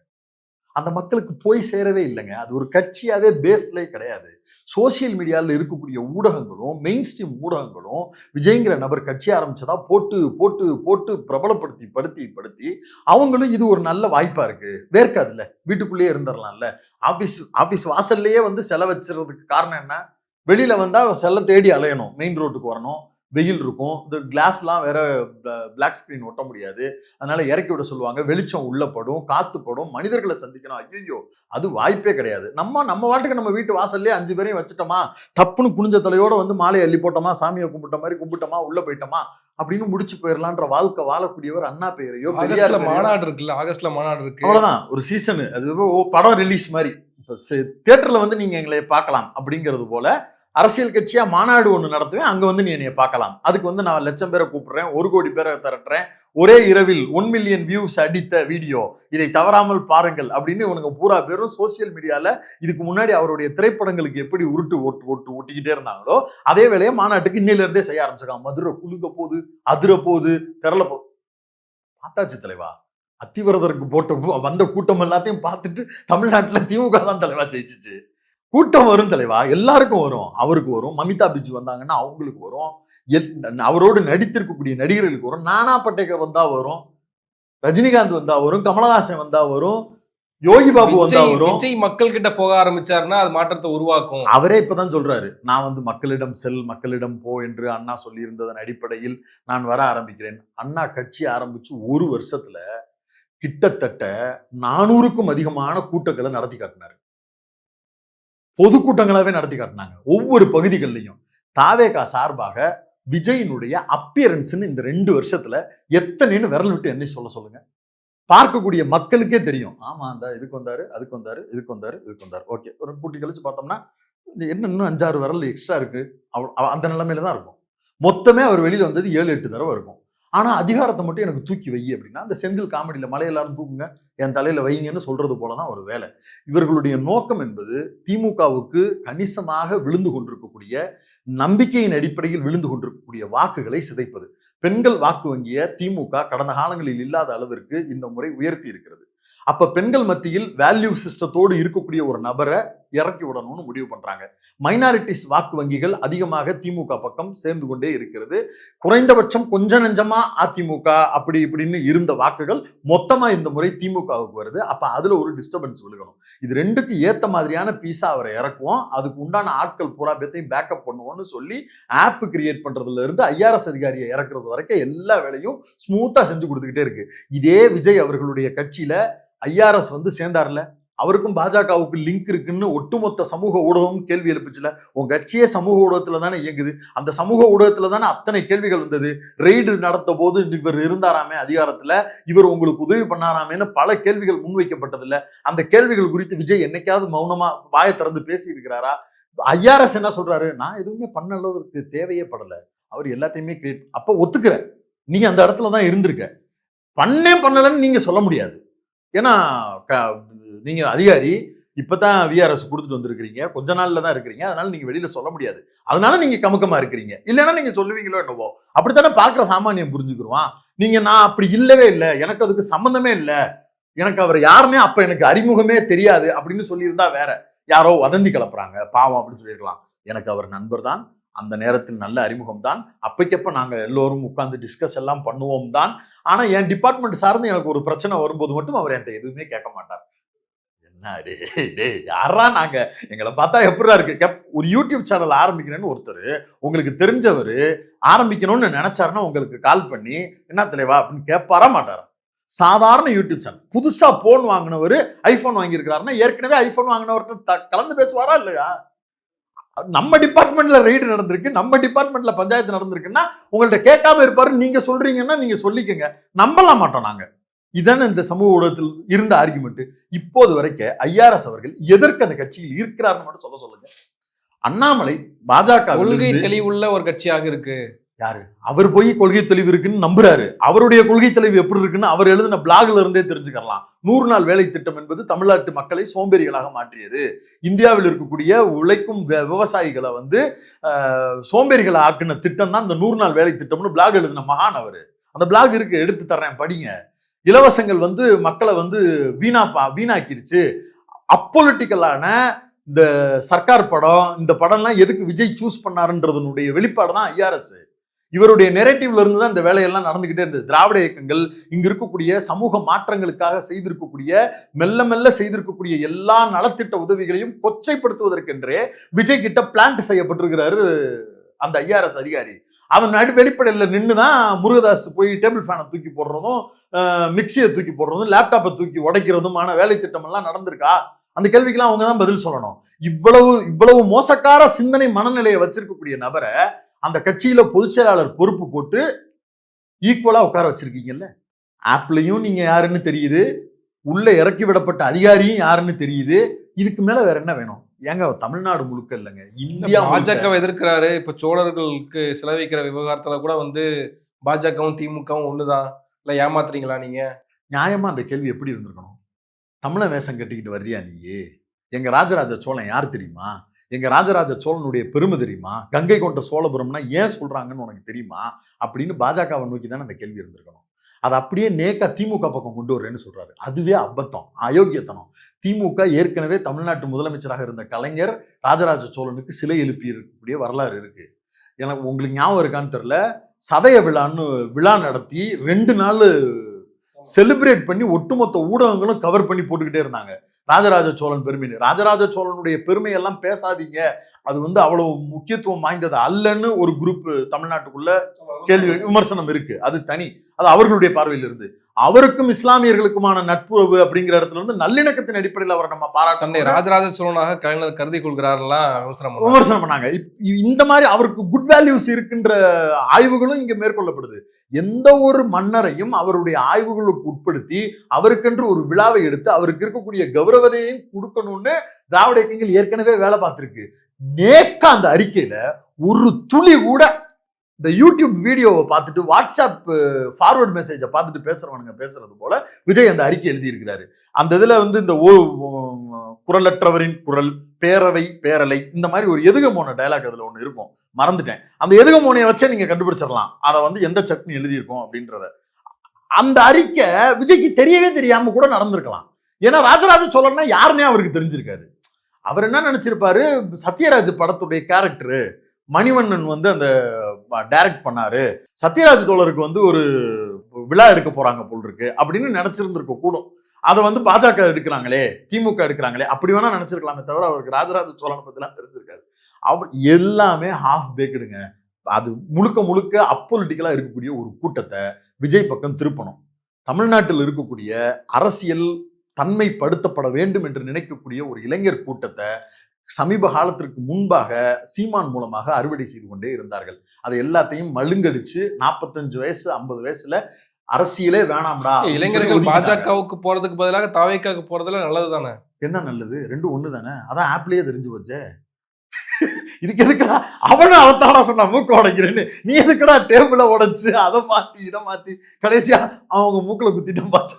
அந்த மக்களுக்கு போய் சேரவே இல்லைங்க. அது ஒரு கட்சியாவே பேஸ்லே கிடையாது. சோசியல் மீடியாவில் இருக்கக்கூடிய ஊடகங்களும் மெயின் ஸ்ட்ரீம் ஊடகங்களும் விஜய்ங்கிற நபர் கட்சி ஆரம்பிச்சதா போட்டு போட்டு போட்டு பிரபலப்படுத்தி படுத்தி படுத்தி அவங்களும் இது ஒரு நல்ல வாய்ப்பாக இருக்குது வேர்க்காதுல்ல? வீட்டுக்குள்ளேயே இருந்துடலாம்ல ஆஃபீஸ் ஆஃபீஸ் வாசல்லையே வந்து செல வச்சுறதுக்கு காரணம் என்ன? வெளியில் வந்தால் செல்ல தேடி அலையணும். மெயின் ரோட்டுக்கு வரணும். வெயில் இருக்கும். இந்த கிளாஸ்லாம் வேற பிளாக் ஸ்கிரீன் ஒட்ட முடியாது. அதனால இறக்கி விட சொல்லுவாங்க. வெளிச்சம் உள்ள படும் காத்து படும் மனிதர்களை சந்திக்கணும். ஐயோ அது வாய்ப்பே கிடையாது. நம்ம நம்ம வாட்டுக்கு நம்ம வீட்டு வாசல்லே அஞ்சு பேரையும் வச்சுட்டோமா? டப்புன்னு குனிஞ்ச தலையோட வந்து மாலையை அள்ளி போட்டோமா? சாமியை கும்பிட்ட மாதிரி கும்பிட்டோமா? உள்ள போயிட்டோமா? அப்படின்னு முடிச்சு போயிடலான்ற வாழ்க்கை வாழக்கூடியவர் அண்ணா பெயரையோ பெரியார் ஆகஸ்ட்ல மாநாடு இருக்குல்ல? ஆகஸ்ட்ல மாநாடு இருக்கு. அவ்வளவுதான். ஒரு சீசனு அது படம் ரிலீஸ் மாதிரி. இப்போ தியேட்டர்ல வந்து நீங்க எங்களை பார்க்கலாம் அப்படிங்கிறது போல அரசியல் கட்சியாக மாநாடு ஒன்று நடத்துவேன். அங்கே வந்து நீ என்னை பார்க்கலாம். அதுக்கு வந்து நான் லட்சம் பேரை கூப்பிடுறேன். ஒரு கோடி பேரை திரட்டுறேன். ஒரே இரவில் ஒன் மில்லியன் வியூஸ் அடித்த வீடியோ இதை தவறாமல் பாருங்கள் அப்படின்னு இவனுங்க பூரா பேரும் சோசியல் மீடியால இதுக்கு முன்னாடி அவருடைய திரைப்படங்களுக்கு எப்படி உருட்டு ஓட்டு ஓட்டு ஓட்டிக்கிட்டே இருந்தாங்களோ அதே வேலையை மாநாட்டுக்கு இன்னிலிருந்தே செய்ய ஆரம்பிச்சிருக்காங்க. மதுரை குலுங்க போகுது அதிர போகுது திரள போ பார்த்தாச்சு தலைவா. அத்திவரதருக்கு போட்ட வந்த கூட்டம் எல்லாத்தையும் பார்த்துட்டு தமிழ்நாட்டில் திமுக தான் தலைவா ஜெயிச்சிச்சு. கூட்டம் வரும் தலைவா. எல்லாருக்கும் வரும். அவருக்கு வரும். மமிதா பிஜு வந்தாங்கன்னா அவங்களுக்கு வரும். அவரோடு நடித்திருக்கக்கூடிய நடிகர்களுக்கு வரும். நானா பட்டேகர் வந்தா வரும். ரஜினிகாந்த் வந்தா வரும். கமலஹாசன் வந்தா வரும். யோகி பாபு வந்தா வரும். விஜய் மக்கள் கிட்ட போக ஆரம்பிச்சாருன்னா அது மாற்றத்தை உருவாக்கும். அவரே இப்பதான் சொல்றாரு. நான் வந்து மக்களிடம் செல் மக்களிடம் போ என்று அண்ணா சொல்லியிருந்ததன் அடிப்படையில் நான் வர ஆரம்பிக்கிறேன். அண்ணா கட்சி ஆரம்பிச்சு ஒரு வருஷத்துல கிட்டத்தட்ட நானூறுக்கும் அதிகமான கூட்டங்களை நடத்தி காட்டினாரு. பொதுக்கூட்டங்களாகவே நடத்தி காட்டினாங்க. ஒவ்வொரு பகுதிகளிலையும் தாவேகா சார்பாக விஜயினுடைய அப்பியரன்ஸ்னு இந்த ரெண்டு வருஷத்துல எத்தனைன்னு விரல் விட்டு என்ன சொல்ல சொல்லுங்க. பார்க்கக்கூடிய மக்களுக்கே தெரியும். ஆமா அந்த இதுக்கு வந்தாரு அதுக்கு வந்தாரு இதுக்கு வந்தாரு இதுக்கு வந்தாரு. ஓகே ஒரு கூட்டி கழிச்சு பார்த்தோம்னா என்ன இன்னும் அஞ்சாறு விரல் எக்ஸ்ட்ரா இருக்கு. அவ- அந்த நிலைமையில தான் இருக்கும். மொத்தமே அவர் வெளியில வந்தது ஏழு எட்டு தடவை இருக்கும். ஆனால் அதிகாரத்தை மட்டும் எனக்கு தூக்கி வை அப்படின்னா அந்த செந்தில் காமெடியில் மலை எல்லாரும் தூக்குங்க என் தலையில் வைங்கன்னு போல தான் ஒரு வேலை. இவர்களுடைய நோக்கம் என்பது திமுகவுக்கு கணிசமாக விழுந்து கொண்டிருக்கக்கூடிய நம்பிக்கையின் அடிப்படையில் விழுந்து கொண்டிருக்கக்கூடிய வாக்குகளை சிதைப்பது. பெண்கள் வாக்கு வங்கிய திமுக கடந்த காலங்களில் இல்லாத அளவிற்கு இந்த முறை உயர்த்தி இருக்கிறது. அப்ப பெண்கள் மத்தியில் வேல்யூ சிஸ்டத்தோடு இருக்கக்கூடிய ஒரு நபரை இறக்கி விடணும்னு முடிவு பண்றாங்க. மைனாரிட்டிஸ் வாக்கு வங்கிகள் அதிகமாக திமுக பக்கம் சேர்ந்து கொண்டே இருக்கிறது. குறைந்தபட்சம் கொஞ்ச நெஞ்சமா அதிமுக அப்படி இப்படின்னு இருந்த வாக்குகள் மொத்தமா இந்த முறை திமுகவுக்கு வருது. அப்ப அதுல ஒரு டிஸ்டர்பன்ஸ் விழுகணும். இது ரெண்டுக்கு ஏத்த மாதிரியான பீஸா அவரை இறக்குவோம். அதுக்கு உண்டான ஆட்கள் பூரா பேத்தையும் பேக்கப் பண்ணுவோம்னு சொல்லி ஆப் கிரியேட் பண்றதுல இருந்து ஐஆர்எஸ் அதிகாரியை இறக்குறது வரைக்கும் எல்லா வேலையும் ஸ்மூத்தா செஞ்சு கொடுத்துக்கிட்டே இருக்கு. இதே விஜய் அவர்களுடைய கட்சியில ஐஆர்எஸ் வந்து சேர்ந்தார்ல? அவருக்கும் பாஜகவுக்கு லிங்க் இருக்குன்னு ஒட்டுமொத்த சமூக ஊடகம் கேள்வி எழுப்புச்சுல. உங்க கட்சியே சமூக ஊடகத்துல தானே இயங்குது. அந்த சமூக ஊடகத்துல தானே அத்தனை கேள்விகள் வந்தது. ரெய்டு நடத்த போது இவர் இருந்தாராமே அதிகாரத்துல. இவர் உங்களுக்கு உதவி பண்ணாராமேன்னு பல கேள்விகள் முன்வைக்கப்பட்டதில்ல. அந்த கேள்விகள் குறித்து விஜய் என்னைக்காவது மௌனமா வாயை திறந்து பேசி இருக்கிறாரா ஐஆர்எஸ் என்ன சொல்றாரு? நான் எதுவுமே பண்ண அளவுக்கு தேவையே படல. அவர் எல்லாத்தையுமே கிரியேட் அப்ப ஒத்துக்கிற. நீ அந்த இடத்துல தான் இருந்திருக்க. பண்ணே பண்ணலன்னு நீங்க சொல்ல முடியாது. ஏன்னா நீங்க அதிகாரி இப்பதான் விஆர்எஸ் கொடுத்துட்டு வந்திருக்கிறீங்க. கொஞ்ச நாள்ல தான் இருக்கிறீங்க. அதனால நீங்க வெளியில சொல்ல முடியாது. அதனால நீங்க கமுக்கமா இருக்கிறீங்க. இல்லைன்னா நீங்க சொல்லுவீங்களோ என்னவோ. அப்படித்தானே பார்க்குற சாமானியம் புரிஞ்சுக்கிருவான். நீங்க நான் அப்படி இல்லவே இல்லை. எனக்கு அதுக்கு சம்பந்தமே இல்லை. எனக்கு அவர் யாருமே அப்ப எனக்கு அறிமுகமே தெரியாது அப்படின்னு சொல்லியிருந்தா வேற. யாரோ வதந்தி கிளப்புறாங்க. பாவம் அப்படின்னு சொல்லியிருக்கலாம். எனக்கு அவர் நண்பர் தான். அந்த நேரத்தில் நல்ல அறிமுகம் தான். அப்பைக்கப்ப நாங்க எல்லோரும் உட்காந்து டிஸ்கஸ் எல்லாம் பண்ணுவோம் தான். ஆனா என் டிபார்ட்மெண்ட் சார்ந்து எனக்கு ஒரு பிரச்சனை வரும்போது மட்டும் அவர் என்கிட்ட எதுவுமே கேட்க மாட்டார். யாரா நாங்க? எங்களை பார்த்தா எப்படிதான் இருக்கு? ஒரு யூடியூப் சேனல் ஆரம்பிக்கிறேன்னு ஒருத்தர் உங்களுக்கு தெரிஞ்சவர் ஆரம்பிக்கணும்னு நினைச்சாருன்னா உங்களுக்கு கால் பண்ணி என்ன தலைவா? அப்படின்னு கேட்பாரா மாட்டாரா? சாதாரண யூடியூப் சேனல் புதுசா போன் வாங்கினவர் ஐபோன் வாங்கியிருக்கிறாருன்னா ஏற்கனவே ஐபோன் வாங்கினவர்கிட்ட த- கலந்து பேசுவாரா இல்லையா? நம்ம டிபார்ட்மெண்ட்ல ரெய்டு நடந்திருக்கு நம்ம டிபார்ட்மெண்ட்ல பஞ்சாயத்து நடந்திருக்குன்னா உங்கள்ட்ட கேட்காம இருப்பாரு நீங்க சொல்றீங்கன்னா நீங்க சொல்லிக்கங்க. நம்பலாம் மாட்டோம் நாங்க. இதானே இந்த சமூக ஊடகத்தில் இருந்த ஆர்குமெண்ட் இப்போது வரைக்கும் ஐஆர்எஸ் அவர்கள் எதற்கு அந்த கட்சியில் இருக்கிறார்னு மட்டும் சொல்ல சொல்லுங்க. அண்ணாமலை பாஜக கொள்கை தெளிவுள்ள ஒரு கட்சியாக இருக்கு. யாரு? அவர் போய் கொள்கை தெளிவு இருக்குன்னு நம்புறாரு. அவருடைய கொள்கை தெளிவு எப்படி இருக்குன்னு அவர் எழுதின பிளாக்ல இருந்தே தெரிஞ்சுக்கலாம் நூறு நாள் வேலை திட்டம் என்பது தமிழ்நாட்டு மக்களை சோம்பேறிகளாக மாற்றியது. இந்தியாவில் இருக்கக்கூடிய உழைக்கும் விவசாயிகளை வந்து சோம்பேறிகளை ஆக்குன திட்டம் தான் இந்த நூறு நாள் வேலை திட்டம்னு பிளாக் எழுதின மகான் அவரு. அந்த பிளாக் இருக்கு எடுத்து தர்றேன் படிங்க. இலவசங்கள் வந்து மக்களை வந்து வீணா பா- வீணாக்கிடுச்சு அப்பொலிட்டிக்கலான இந்த சர்க்கார் படம் இந்த படம்லாம் எதுக்கு விஜய் சூஸ் பண்ணாருன்றதனுடைய வெளிப்பாடு தான் ஐஆர்எஸ். இவருடைய நெரேட்டிவ்ல இருந்து தான் இந்த வேலையெல்லாம் நடந்துகிட்டே இருந்தது. திராவிட இயக்கங்கள் இங்க இருக்கக்கூடிய சமூக மாற்றங்களுக்காக செய்திருக்கக்கூடிய மெல்ல மெல்ல செய்திருக்கக்கூடிய எல்லா நலத்திட்ட உதவிகளையும் கொச்சைப்படுத்துவதற்கென்றே விஜய் கிட்ட பிளான்ட் செய்யப்பட்டிருக்கிறாரு அந்த ஐஆர்எஸ் அதிகாரி. அவன் நடு வெளிப்படையில் நின்று தான் முருகதாஸ் போய் டேபிள் ஃபேனை தூக்கி போடுறதும் மிக்சியை தூக்கி போடுறதும் லேப்டாப்பை தூக்கி உடைக்கிறதுமான வேலை திட்டமெல்லாம் நடந்திருக்கா? அந்த கேள்விக்கெல்லாம் அவங்க தான் பதில் சொல்லணும். இவ்வளவு இவ்வளவு மோசக்கார சிந்தனை மனநிலையை வச்சிருக்கக்கூடிய நபரை அந்த கட்சியில பொதுச் செயலாளர் பொறுப்பு போட்டு ஈக்குவலா உட்கார வச்சிருக்கீங்கல்ல? ஆப்லையும் நீங்க யாருன்னு தெரியுது. உள்ள இறக்கி விடப்பட்ட அதிகாரியும் யாருன்னு தெரியுது. இதுக்கு மேல வேற என்ன வேணும்? ஏங்க தமிழ்நாடு முழுக்க இல்லைங்க இந்தியா. பாஜக எதிர்க்கிறாரு. இப்ப சோழர்களுக்கு செலவழிக்கிற விவகாரத்துல கூட வந்து பாஜகவும் திமுகவும் ஒண்ணுதான். இல்ல ஏமாத்துறீங்களா நீங்க? நியாயமா அந்த கேள்வி எப்படி இருந்திருக்கணும்? தமிழ வேஷம் கட்டிக்கிட்டு வர்றியா நீ எங்க ராஜராஜ சோழன் யார் தெரியுமா? எங்க ராஜராஜ சோழனுடைய பெருமை தெரியுமா? கங்கை கொண்ட சோழபுரம்னா ஏன் சொல்றாங்கன்னு உனக்கு தெரியுமா? அப்படின்னு பாஜகவை நோக்கி தானே அந்த கேள்வி இருந்திருக்கணும். அதை அப்படியே நேக்கா திமுக பக்கம் கொண்டு வர்றேன்னு சொல்றாரு. அதுவே அபத்தம் அயோக்கியத்தனம். திமுக ஏற்கனவே தமிழ்நாட்டு முதலமைச்சராக இருந்த கலைஞர் ராஜராஜ சோழனுக்கு சிலை எழுப்பி இருக்கக்கூடிய வரலாறு இருக்கு. எனக்கு உங்களுக்கு ஞாபகம் இருக்கான்னு தெரில சதய விழான்னு விழா நடத்தி ரெண்டு நாள் செலிப்ரேட் பண்ணி ஒட்டுமொத்த ஊடகங்களும் கவர் பண்ணி போட்டுக்கிட்டே இருந்தாங்க. ராஜராஜ சோழன் பெருமைன்னு ராஜராஜ சோழனுடைய பெருமையெல்லாம் பேசாதீங்க. அது வந்து அவ்வளவு முக்கியத்துவம் வாய்ந்தது அல்லன்னு ஒரு குரூப் தமிழ்நாட்டுக்குள்ள கேள்வி விமர்சனம் இருக்கு. அது தனி. அது அவர்களுடைய பார்வையில் இருந்து அவருக்கும் இஸ்லாமியர்களுக்குமான நட்புறவு அப்படிங்கிற இடத்துல இருந்து நல்லிணக்கத்தின் அடிப்படையில் அவரை நம்ம பாராட்டணும் ராஜராஜ சோழனாக கலைஞர் கருதி கொள்கிறாரெல்லாம் விமர்சனம். விமர்சனம் பண்ணாங்க. இந்த மாதிரி அவருக்கு குட் வேல்யூஸ் இருக்கின்ற ஆய்வுகளும் இங்க மேற்கொள்ளப்படுது. எந்த ஒரு மன்னரையும் அவருடைய ஆய்வுகளுக்கு உட்படுத்தி அவருக்கென்று ஒரு விழாவை எடுத்து அவருக்கு இருக்கக்கூடிய கௌரவதையும் கொடுக்கணும்னு திராவிட இயக்கங்கள் ஏற்கனவே வேலை பார்த்திருக்கு. நேக்கா அந்த அறிக்கையில ஒரு துளி கூட இந்த யூடியூப் வீடியோவை பார்த்துட்டு வாட்ஸ்அப் ஃபார்வர்ட் மெசேஜை பார்த்துட்டு பேசுறவனுங்க பேசுறது போல விஜய் அந்த அறிக்கை எழுதியிருக்கிறாரு. அந்த இதில் வந்து இந்த ஓ குரலற்றவரின் குரல் பேரவை பேரலை இந்த மாதிரி ஒரு எதுக போன டயலாக் அதில் ஒன்று இருக்கும். மறந்துட்டேன். அந்த எதுகமோனையை வச்சே நீங்கள் கண்டுபிடிச்சிடலாம். அதை வந்து எந்த சட்னி எழுதியிருக்கோம் அப்படின்றத. அந்த அறிக்கை விஜய்க்கு தெரியவே தெரியாமல் கூட நடந்திருக்கலாம். ஏன்னா ராஜராஜ சோழன்னா யாருன்னே அவருக்கு தெரிஞ்சிருக்காரு அவர் என்ன நினச்சிருப்பாரு? சத்யராஜ் படத்துடைய கேரக்டரு மணிவண்ணன் வந்து அந்த டைரக்ட் பண்ணாரு. சத்யராஜ் தோழருக்கு வந்து ஒரு விழா எடுக்க போறாங்க போல் இருக்கு அப்படின்னு நினைச்சிருந்திருக்க கூடும். அதை வந்து பாஜக எடுக்கிறாங்களே திமுக எடுக்கிறாங்களே அப்படி வேணா நினைச்சிருக்கலாமே தவிர அவருக்கு ராஜராஜ சோழனை பத்திலாம் தெரிஞ்சிருக்காது. அவர் எல்லாமே ஹாஃப் பேக்குடுங்க அது முழுக்க முழுக்க அப்பொலிட்டிக்கலாக இருக்கக்கூடிய ஒரு கூட்டத்தை விஜய் பக்கம் திருப்பணும். தமிழ்நாட்டில் இருக்கக்கூடிய அரசியல் தன்மைப்படுத்தப்பட வேண்டும் என்று நினைக்கக்கூடிய ஒரு இளைஞர் கூட்டத்தை சமீப காலத்திற்கு முன்பாக சீமான் மூலமாக அறுவடை செய்து கொண்டே இருந்தார்கள். அதை எல்லாத்தையும் மழுங்கடிச்சு நாற்பத்தஞ்சு வயசு ஐம்பது வயசுல அரசியலே வேணாம்டா இளைஞர்கள். பாஜகவுக்கு போறதுக்கு பதிலாக தாவேக்காவுக்கு போறதுல நல்லது தானே? என்ன நல்லது? ரெண்டும் ஒண்ணு தானே? அதான் ஆப்லயே தெரிஞ்சு போச்சே. இதுக்கு எதுக்குடா? அவனும் அவத்தாடா சொன்னா மூக்க உடைக்கிறேன்னு. நீ எதுக்குடா டேபிள உடைச்சு அதை மாத்தி இதை மாத்தி? கடைசியா அவங்க மூக்குல குத்திட்டு பாச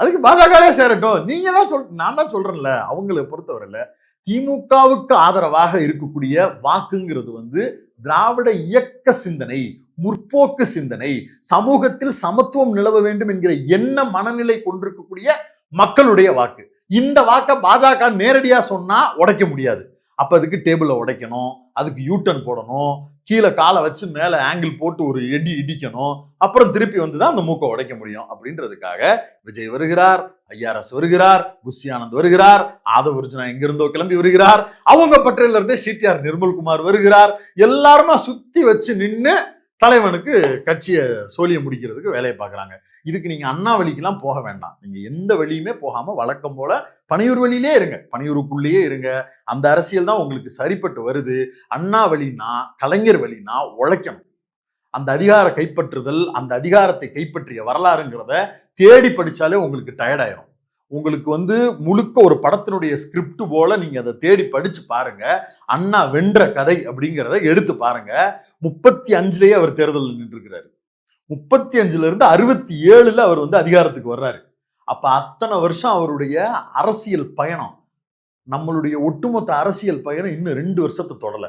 அதுக்கு பாஜகவே சேரட்டும். நீங்க தான் சொல் நான் தான் சொல்றேன்ல அவங்களை பொறுத்தவரையில திமுகவுக்கு ஆதரவாக இருக்கக்கூடிய வாக்குங்கிறது வந்து திராவிட இயக்க சிந்தனை முற்போக்கு சிந்தனை சமூகத்தில் சமத்துவம் நிலவ வேண்டும் என்கிற எண்ண மனநிலை கொண்டிருக்கக்கூடிய மக்களுடைய வாக்கு. இந்த வாக்கை பாஜக நேரடியா சொன்னா உடைக்க முடியாது. அப்போ அதுக்கு டேபிளை உடைக்கணும் அதுக்கு யூட்டன் போடணும் கீழே காலை வச்சு மேலே ஆங்கிள் போட்டு ஒரு எடி இடிக்கணும் அப்புறம் திருப்பி வந்து தான் அந்த மூக்கை உடைக்க முடியும். அப்படின்றதுக்காக விஜய் வருகிறார் ஐஆர்எஸ் வருகிறார் புஷி ஆனந்த் வருகிறார் ஆதவ அர்ஜுனா எங்கிருந்தோ கிளம்பி வருகிறார் அவங்க பட்டியலிருந்தே சிடிஆர் நிர்மல்குமார் வருகிறார். எல்லாருமா சுற்றி வச்சு நின்று தலைவனுக்கு கட்சியை சோழிய முடிக்கிறதுக்கு வேலையை பார்க்கறாங்க. இதுக்கு நீங்க அண்ணா வழிக்கெல்லாம் போக வேண்டாம். நீங்கள் எந்த வழியுமே போகாம வழக்கம் போல பனையூர் வழியிலே இருங்க. பனையூருக்குள்ளேயே இருங்க. அந்த அரசியல் தான் உங்களுக்கு சரிப்பட்டு வருது. அண்ணா வழினா கலைஞர் வழினா உழைக்கணும். அந்த அதிகார கைப்பற்றுதல் அந்த அதிகாரத்தை கைப்பற்றிய வரலாறுங்கிறத தேடி படிச்சாலே உங்களுக்கு டயர்டாயிரும் உங்களுக்கு வந்து முழுக்க ஒரு படத்தினுடைய ஸ்கிரிப்ட் போல நீங்க அதை தேடி படிச்சு பாருங்க. அண்ணா வென்ற கதை அப்படிங்கிறத எடுத்து பாருங்க. முப்பத்தி அஞ்சுலயே அவர் தேர்தல் நின்று இருக்கிறாரு முப்பத்தி அஞ்சுல இருந்து அறுபத்தி ஏழுல அவர் வந்து அதிகாரத்துக்கு வர்றாரு. அப்ப அத்தனை வருஷம் அவருடைய அரசியல் பயணம் நம்மளுடைய ஒட்டுமொத்த அரசியல் பயணம் இன்னும் ரெண்டு வருஷத்தை தொடல.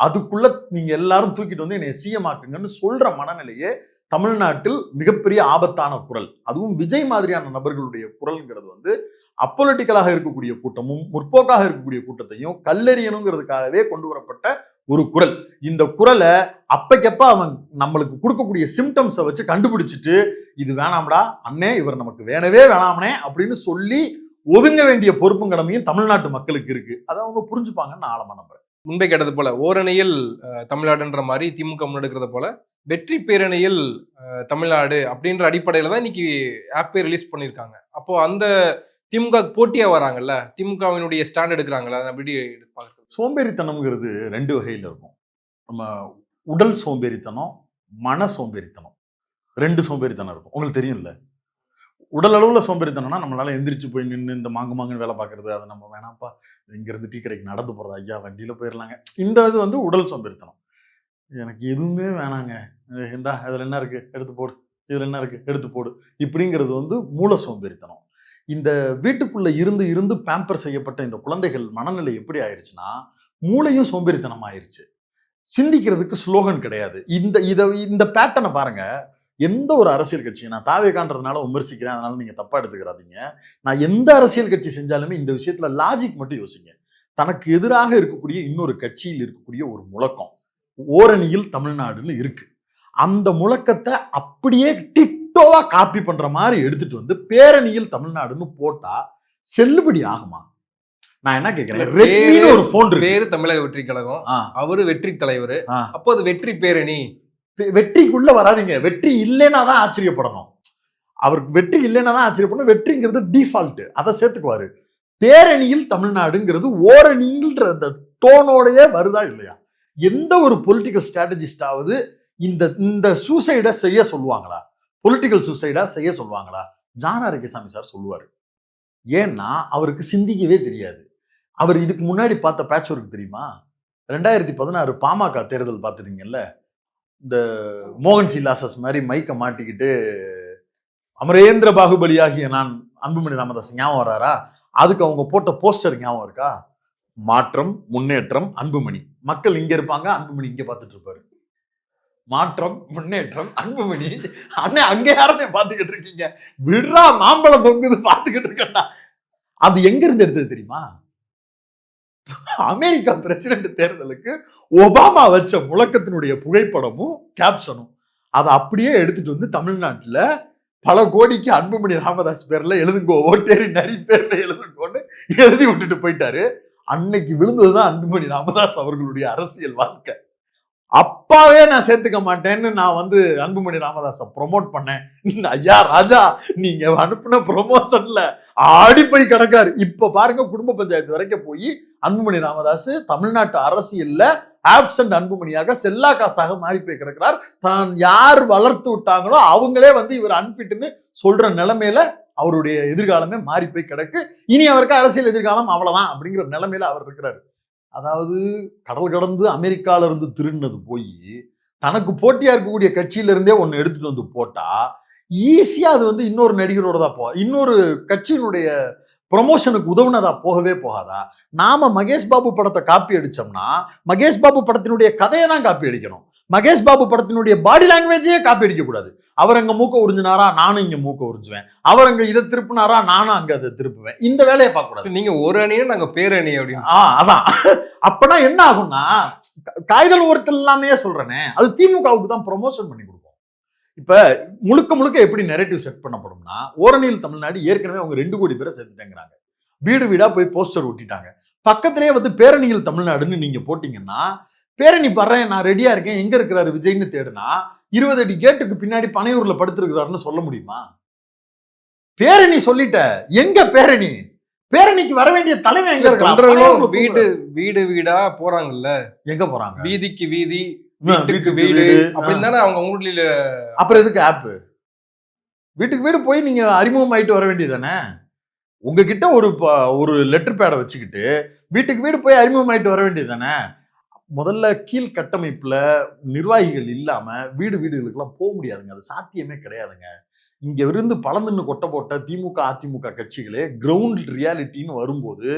அதுக்குள்ள நீங்க எல்லாரும் தூக்கிட்டு வந்து என்னை சிஎம் ஆக்குங்கன்னு சொல்ற மனநிலையே தமிழ்நாட்டில் மிகப்பெரிய ஆபத்தான குரல். அதுவும் விஜய் மாதிரியான நபர்களுடைய குரல்ங்கிறது வந்து அப்பொலிட்டிக்கலாக இருக்கக்கூடிய கூட்டமும் முற்போக்காக இருக்கக்கூடிய கூட்டத்தையும் கல்லெறியணுங்கிறதுக்காகவே கொண்டு வரப்பட்ட ஒரு குரல். இந்த குரலை அப்பைக்கப்ப அவன் நம்மளுக்கு கொடுக்கக்கூடிய சிம்டம்ஸை வச்சு கண்டுபிடிச்சிட்டு இது வேணாம்டா அண்ணே இவர் நமக்கு வேணவே வேணாமனே அப்படின்னு சொல்லி ஒதுங்க வேண்டிய பொறுப்பும் கடமையும் தமிழ்நாட்டு மக்களுக்கு இருக்கு. அதை அவங்க புரிஞ்சுப்பாங்கன்னு நான் ஆழமா நம்புறேன். முன்பே கேட்டது போல ஓரணியில் அஹ், தமிழ்நாடுன்ற மாதிரி திமுக முன்னெடுக்கிறத போல வெற்றி பேரணியில் தமிழ்நாடு அப்படின்ற அடிப்படையில் தான் இன்னைக்கு ஆப்பே ரிலீஸ் பண்ணியிருக்காங்க அப்போ அந்த திமுக போட்டியாக வராங்கல்ல திமுகவினுடைய ஸ்டாண்ட் எடுக்கிறாங்களா? அப்படி எப்படி சோம்பேறித்தனம்ங்கிறது ரெண்டு வகையில் இருக்கும். நம்ம உடல் சோம்பேறித்தனம் மன சோம்பேறித்தனம். ரெண்டு சோம்பேறித்தனம் இருக்கும். உங்களுக்கு தெரியும்ல? உடல் அளவில் சோம்பேறித்தனம்னா நம்மளால எந்திரிச்சு போய் நின்று இந்த மாங்கு மாங்குன்னு வேலை பார்க்கறது அதை நம்ம வேணாம்ப்பா இங்கேருந்து டீ கடைக்கு நடந்து போகிறதா ஐயா வண்டியில் போயிடலாங்க இந்த இது வந்து உடல் சோம்பேறித்தனம். எனக்கு எதுவுமே வேணாங்க. இந்தா இதில் என்ன இருக்கு? எடுத்து போடு. இதில் என்ன இருக்குது எடுத்து போடு. இப்படிங்கிறது வந்து மூல சோம்பேறித்தனம். இந்த வீட்டுக்குள்ளே இருந்து இருந்து பேம்பர் செய்யப்பட்ட இந்த குழந்தைகள் மனநிலை எப்படி ஆயிருச்சுன்னா மூளையும் சோம்பேறித்தனம் ஆயிருச்சு. சிந்திக்கிறதுக்கு ஸ்லோகன் கிடையாது. இந்த இதை இந்த பேட்டனை பாருங்க. எந்த ஒரு அரசியல் கட்சி நான் தாவேகான்றதுனால விமர்சிக்கிறேன் அதனால நீங்கள் தப்பாக எடுத்துக்கிறாதீங்க. நான் எந்த அரசியல் கட்சி செஞ்சாலுமே இந்த விஷயத்தில் லாஜிக் மட்டும் யோசிங்க. தனக்கு எதிராக இருக்கக்கூடிய இன்னொரு கட்சியில் இருக்கக்கூடிய ஒரு முழக்கம். ஓரணியில் தமிழ்நாடுன்னு இருக்குது அந்த முழக்கத்தை அப்படியே டிட்டோவா காப்பி பண்ற மாதிரி எடுத்துட்டு வந்து பேரணியில் தமிழ்நாடுன்னு போட்டா செல்லுபடி ஆகுமா? நான் என்ன ரெட்மின்னு ஒரு போன் இருக்கு. பேரு தமிழக வெற்றி கழகம். அவரு வெற்றி தலைவர். அப்போ அது வெற்றி பேரணி. வெற்றிக்குள்ள வராதீங்க. வெற்றி இல்லைன்னா தான் ஆச்சரியப்படணும். அவருக்கு வெற்றி இல்லைன்னா தான் ஆச்சரியப்படணும். வெற்றிங்கிறது டிஃபால்ட் அதை சேர்த்துக்குவாரு. பேரணியில் தமிழ்நாடுங்கிறது ஓரணின்ற அந்த டோனோடயே வருதா இல்லையா? எந்த ஒரு பொலிட்டிக்கல் ஸ்ட்ராட்டஜிஸ்டாவது இந்த இந்த சூசைடை செய்ய சொல்லுவாங்களா? பொலிட்டிக்கல் சூசைடா செய்ய சொல்லுவாங்களா? ஜான் சார் சொல்லுவார். ஏன்னா அவருக்கு சிந்திக்கவே தெரியாது. அவர் இதுக்கு முன்னாடி பார்த்த பேட்ச் ஒர்க் தெரியுமா? ரெண்டாயிரத்தி பதினாறு பாமக தேர்தல் பார்த்துருங்கல்ல இந்த மோகன் சிலாசஸ் மாதிரி மைக்கை மாட்டிக்கிட்டு அமரேந்திர பாகுபலியாகிய நான் அன்புமணி ராமதாஸ் ஞாபகம் வராரா? அதுக்கு அவங்க போட்ட போஸ்டர் ஞாபகம் இருக்கா? மாற்றம் முன்னேற்றம் அன்புமணி. மக்கள் இங்க இருப்பாங்க அன்புமணி இங்க பார்த்துட்டு இருப்பாரு. மாற்றம் முன்னேற்றம் அன்புமணி. அண்ணே அங்கே யாருன்னு பார்த்துக்கிட்டு இருக்கீங்க? விடுறா மாம்பழம் தொங்குது பார்த்துக்கிட்டு இருக்கேன்னா அது எங்க இருந்து எடுத்தது தெரியுமா? அமெரிக்கா பிரசிடென்ட் தேர்தலுக்கு ஒபாமா வச்ச முழக்கத்தினுடைய புகைப்படமும் கேப்ஷனும் அதை அப்படியே எடுத்துட்டு வந்து தமிழ்நாட்டுல பல கோடிக்கு அன்புமணி ராமதாஸ் பேர்ல எழுதுங்கோ ஓட்டேரி நரி பேர்ல எழுதுங்கோன்னு எழுதி விட்டுட்டு போயிட்டாரு. அன்னைக்கு விழுந்ததுதான் அன்புமணி ராமதாஸ் அவர்களுடைய அரசியல் வாழ்க்கை. அப்பாவே நான் சேர்த்துக்க மாட்டேன்னு நான் வந்து அன்புமணி ராமதாஸை ப்ரொமோட் பண்ணேன். ஐயா ராஜா நீங்க அனுப்பின ப்ரொமோஷன்ல ஆடி போய் கிடக்காரு. இப்ப பாருங்க குடும்ப பஞ்சாயத்து வரைக்கும் போய் அன்புமணி ராமதாஸ் தமிழ்நாட்டு அரசியல்ல ஆப்சண்ட் அன்புமணியாக செல்லா காசாக மாறி போய் கிடக்கிறார். தான் யார் வளர்த்து விட்டாங்களோ அவங்களே வந்து இவர் அன்பிட்டுன்னு சொல்ற நிலைமையில அவருடைய எதிர்காலமே மாறி போய் கிடக்கு. இனி அவருக்கு அரசியல் எதிர்காலம் அவ்வளவுதான் அப்படிங்கிற நிலைமையில அவர் இருக்கிறாரு. அதாவது கடல் கடந்து அமெரிக்கால இருந்து திருடினது போய் தனக்கு போட்டியா இருக்கக்கூடிய கட்சியில இருந்தே எடுத்துகிட்டு எடுத்துட்டு வந்து போட்டா ஈஸியா அது வந்து இன்னொரு நடிகரோட தான் போ இன்னொரு கட்சியினுடைய ப்ரொமோஷனுக்கு உதவுனதா போகவே போகாதா? நாம மகேஷ் பாபு படத்தை காப்பி அடிச்சோம்னா மகேஷ் பாபு படத்தினுடைய கதையை தான் காப்பி அடிக்கணும். மகேஷ் பாபு படத்தினுடைய பாடி லாங்குவேஜையே காப்பி அடிக்க கூடாது அவர் அங்க மூக்க உறிஞ்சினாரா நானும் இங்க மூக்க உறிஞ்சுவேன். அவர் அங்க இதை திருப்பினாரா நானும் அங்க அதை திருப்புவேன். இந்த வேலையை பார்க்க கூடாது நீங்க ஒரு அணினா நாங்க பேரணி அப்படின்னு. ஆ அதான். அப்பனா என்ன ஆகும்னா காய்தல் ஓரத்தில் எல்லாமே சொல்றேனே அது திமுகவுக்கு தான் ப்ரொமோஷன் பண்ணி கொடுக்கும். இப்ப முழுக்க முழுக்க எப்படி நெரேட்டிவ் செட் பண்ணப்படும்னா ஓரணியில் தமிழ்நாடு ஏற்கனவே அவங்க ரெண்டு கோடி பேரை சேர்த்துட்டேங்கிறாங்க வீடு வீடா போய் போஸ்டர் ஒட்டிட்டாங்க. பக்கத்திலேயே வந்து பேரணியில் தமிழ்நாடுன்னு நீங்க போட்டீங்கன்னா பேரணி பறேன் நான் ரெடியா இருக்கேன். எங்க இருக்கிறாரு விஜய்னு தேடுனா இருபது அடி கேட்டுக்கு பின்னாடி பனையூர்ல படுத்திருக்கிறாருன்னு சொல்ல முடியுமா? பேரணி சொல்லிட்ட எங்க பேரணி? பேரணிக்கு வர வேண்டிய தலைவன் எங்க இருக்கிறான் வீடு வீடு வீடா போறாங்கல்ல? எங்க போறாங்க? வீதிக்கு வீதி வீட்டுக்கு வீடு அப்படின்னு தானே அவங்க ஊர்ல அப்புறம் எதுக்கு ஆப் வீட்டுக்கு வீடு போய் நீங்க அறிமுகம் ஆயிட்டு வர வேண்டியதானே உங்ககிட்ட ஒரு ஒரு லெட்டர் பேடை வச்சுக்கிட்டு வீட்டுக்கு வீடு போய் அறிமுகம் ஆயிட்டு வர வேண்டியதானே முதல்ல கீழ் கட்டமைப்பில் நிர்வாகிகள் இல்லாமல் வீடு வீடுகளுக்கெல்லாம் போக முடியாதுங்க. அது சாத்தியமே கிடையாதுங்க. இங்கே இருந்து பழந்துன்னு கொட்டை போட்ட திமுக அதிமுக கட்சிகளே கிரவுண்ட் ரியாலிட்டின்னு வரும்போது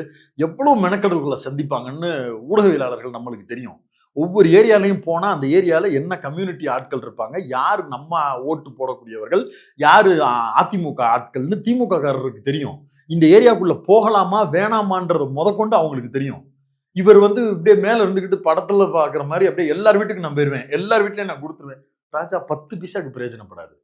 எவ்வளோ மெனக்கடல்களை சந்திப்பாங்கன்னு ஊடகவியலாளர்கள் நம்மளுக்கு தெரியும். ஒவ்வொரு ஏரியாலையும் போனால் அந்த ஏரியாவில் என்ன கம்யூனிட்டி ஆட்கள் இருப்பாங்க யார் நம்ம ஓட்டு போடக்கூடியவர்கள் யார் அதிமுக ஆட்கள்னு திமுக காரருக்கு தெரியும். இந்த ஏரியாவுக்குள்ளே போகலாமா வேணாமான்றது முதற்கொண்டு அவங்களுக்கு தெரியும். இவர் வந்து இப்படியே மேல இருந்துகிட்டு படத்துல பாக்குற மாதிரி அப்படியே எல்லார் வீட்டுக்கும் நான் போயிருவேன். எல்லார் வீட்லயும் நான் கொடுத்துருவேன். ராஜா பத்து பைசாக்கு பிரயோஜனப்படாது.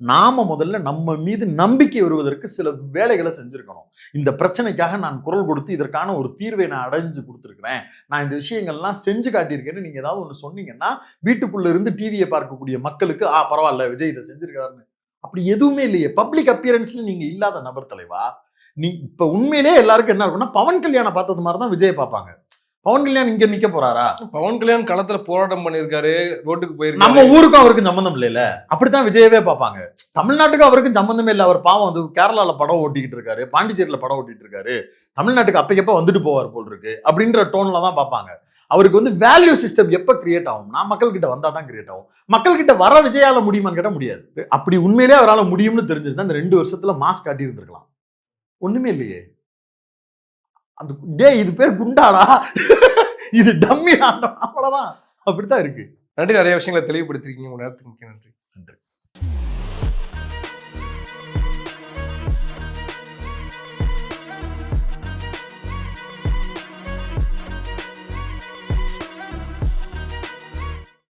நாம முதல்ல நம்ம மீது நம்பிக்கை வருவதற்கு சில வேலைகளை செஞ்சிருக்கணும். இந்த பிரச்சனைக்காக நான் குரல் கொடுத்து இதற்கான ஒரு தீர்வை நான் அடைஞ்சு கொடுத்துருக்கிறேன். நான் இந்த விஷயங்கள்லாம் செஞ்சு காட்டியிருக்கேன்னு நீங்க ஏதாவது ஒன்று சொன்னீங்கன்னா வீட்டுக்குள்ள இருந்து டிவியை பார்க்கக்கூடிய மக்களுக்கு ஆ பரவாயில்ல விஜய் இதை செஞ்சிருக்காருன்னு. அப்படி எதுவுமே இல்லையே. பப்ளிக் அப்பியரன்ஸ்ல நீங்க இல்லாத நபர் தலைவா? நீ இப்ப உண்மையிலே எல்லாருக்கும் என்ன இருக்குன்னா பவன் கல்யாணம் பார்த்தது மாதிரி தான் விஜய் பார்ப்பாங்க. பவன் கல்யாண் இங்க நிக்க போறாரா? பவன் கல்யாண் களத்துல போராட்டம் பண்ணிருக்காரு ரோட்டுக்கு நம்ம போயிருக்காரு ஊருக்கும் அவருக்கும் சம்பந்தம் இல்லைல்ல? அப்படித்தான் விஜயவே பார்ப்பாங்க. தமிழ்நாட்டுக்கும் அவருக்கும் சம்பந்தமே இல்லை. அவர் பாவம் வந்து கேரளால படம் ஓட்டிக்கிட்டு இருக்காரு பாண்டிச்சேரியில படம் ஓட்டிட்டு இருக்காரு. தமிழ்நாட்டுக்கு அப்பக்கப்ப வந்துட்டு போவார் போல் இருக்கு அப்படின்ற டோன்ல தான் பார்ப்பாங்க. அவருக்கு வந்து வேல்யூ சிஸ்டம் எப்ப கிரியேட் ஆகும்னா மக்கள் கிட்ட வந்தா தான் கிரியேட் ஆகும். மக்கள் கிட்ட வர விஜயால முடியுமான்னு கேட்டா முடியாது. அப்படி உண்மையிலேயே அவரால் முடியும்னு தெரிஞ்சிருந்தா இந்த ரெண்டு வருஷத்துல மாஸ் காட்டி இருந்திருக்கலாம் ஒண்ணுமே இல்லையே. அந்த டே இது பேர் குண்டாடா? இது டம்மி அவ்வளவுதான். அப்படித்தான் இருக்கு. நன்றி. நிறைய விஷயங்களை தெளிவுபடுத்திருக்கீங்க. உங்க நேரத்துக்கு முக்கிய நன்றி. நன்றி.